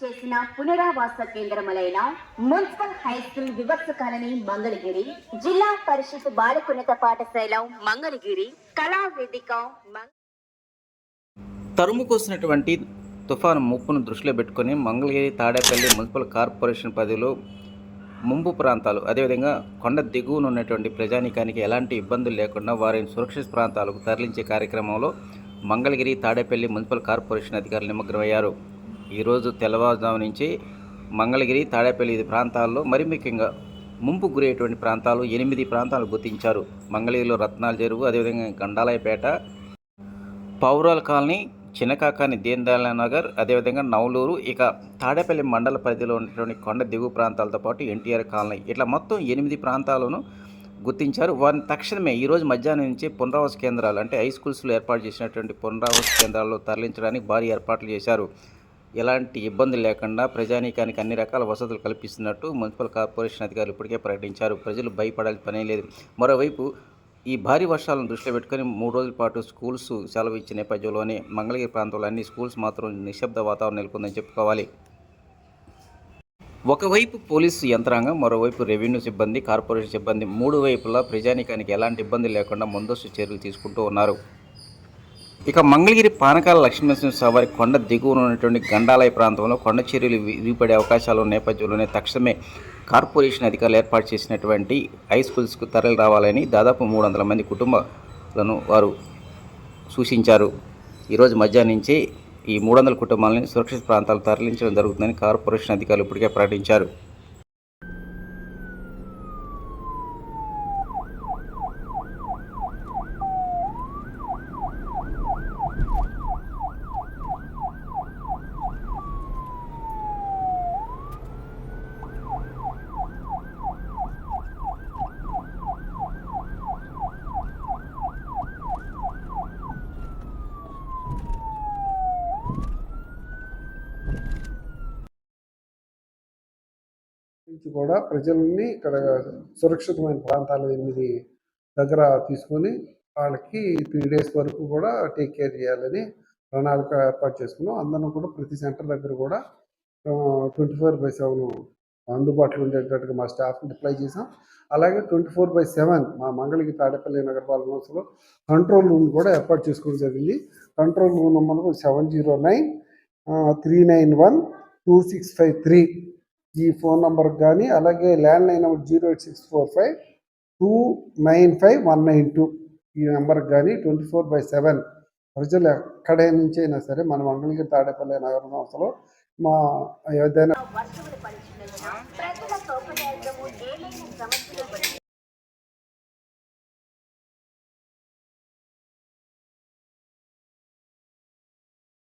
చేసిన పునరావాస కేంద్రములైన మున్సిపల్ హై స్కూల్ వివక్ష కాలనీ మంగళగిరి జిల్లా పరిషత్ బాలకున్నత పాఠశాల మంగళగిరి కళా వేదిక తరుము కోసినటువంటి తుఫాను ముప్పును దృష్టిలో పెట్టుకొని మంగళగిరి తాడేపల్లి మున్సిపల్ కార్పొరేషన్ పరిధిలో ముంపు ప్రాంతాలు అదేవిధంగా కొండ దిగువన ఉన్నటువంటి ప్రజానీకానికి ఎలాంటి ఇబ్బందులు లేకుండా వారిని సురక్షిత ప్రాంతాలకు తరలించే కార్యక్రమంలో మంగళగిరి తాడేపల్లి మున్సిపల్ కార్పొరేషన్ అధికారులు నిమగ్నమయ్యారు. ఈరోజు తెల్లవారుజాము నుంచి మంగళగిరి తాడేపల్లి ఇది ప్రాంతాల్లో మరి ముఖ్యంగా ముంపు గురయ్యేటువంటి ప్రాంతాలు ఎనిమిది ప్రాంతాలు గుర్తించారు. మంగళగిరిలో రత్నాల చెరువు అదేవిధంగా గండాలయపేట పౌరాల కాలనీ చిన్నకాకాని దీన్ నగర్ అదేవిధంగా నవలూరు ఇక తాడేపల్లి మండల పరిధిలో ఉన్నటువంటి కొండ దిగువ ప్రాంతాలతో పాటు ఎన్టీఆర్ కాలనీ. ఇట్లా మొత్తం ఎనిమిది ప్రాంతాలను గుర్తించారు. వారిని తక్షణమే ఈరోజు మధ్యాహ్నం నుంచి పునరావాస కేంద్రాలు అంటే హై స్కూల్స్లో ఏర్పాటు చేసినటువంటి పునరావాస కేంద్రాల్లో తరలించడానికి భారీ ఏర్పాట్లు చేశారు. ఎలాంటి ఇబ్బంది లేకుండా ప్రజానీకానికి అన్ని రకాల వసతులు కల్పిస్తున్నట్టు మున్సిపల్ కార్పొరేషన్ అధికారులు ఇప్పటికే ప్రకటించారు. ప్రజలు భయపడాల్సిన పనే లేదు. మరోవైపు ఈ భారీ వర్షాలను దృష్టిలో పెట్టుకొని మూడు రోజుల పాటు స్కూల్స్ సెలవు ఇచ్చిన నేపథ్యంలోనే మంగళగిరి ప్రాంతంలో అన్ని స్కూల్స్ మాత్రం నిశ్శబ్ద వాతావరణం నెలకొందని చెప్పుకోవాలి. ఒకవైపు పోలీసు యంత్రాంగం మరోవైపు రెవెన్యూ సిబ్బంది కార్పొరేషన్ సిబ్బంది మూడు వైపులా ప్రజానీకానికి ఎలాంటి ఇబ్బంది లేకుండా ముందస్తు చర్యలు తీసుకుంటూ ఉన్నారు. ఇక మంగళగిరి పానకాల లక్ష్మీనరసింహ సవారి కొండ దిగువన ఉన్నటువంటి గండాలయ ప్రాంతంలో కొండ చర్యలు విరిపడే అవకాశాలు ఉన్న నేపథ్యంలోనే తక్షణమే కార్పొరేషన్ అధికారులు ఏర్పాటు చేసినటువంటి హై స్కూల్స్కు తరలి రావాలని దాదాపు మూడు వందల మంది కుటుంబాలను వారు సూచించారు. ఈరోజు మధ్యాహ్నం నుంచి ఈ మూడు వందల కుటుంబాలని సురక్షిత ప్రాంతాలు తరలించడం జరుగుతుందని కార్పొరేషన్ అధికారులు ఇప్పటికే ప్రకటించారు నుంచి కూడా ప్రజల్ని ఇక్కడ సురక్షితమైన ప్రాంతాలు ఎనిమిది దగ్గర తీసుకొని వాళ్ళకి త్రీ డేస్ వరకు కూడా టేక్ కేర్ చేయాలని ప్రణాళిక ఏర్పాటు చేసుకున్నాం. అందరం కూడా ప్రతి సెంటర్ దగ్గర కూడా ట్వంటీ ఫోర్ బై సెవెన్ అందుబాటులో ఉండేటట్టుగా మా స్టాఫ్ని డిప్లై చేసాం అలాగే ట్వంటీ ఫోర్ బై సెవెన్ మా మంగళగిరి తాడేపల్లి నగరపాలక సంస్థలో కంట్రోల్ రూమ్ కూడా ఏర్పాటు చేసుకోవడం జరిగింది. Control room number seven zero nine three nine one two six five three ఈ ఫోన్ నంబర్కి కానీ అలాగే landline number zero eight six four five two nine five one nine two ఈ నెంబర్కి కానీ ట్వంటీ ఫోర్ బై సెవెన్ ప్రజలు ఎక్కడే నుంచి అయినా సరే మన మంగళగిరి తాడేపల్లి నగర సంస్థలో మా ఏదైనా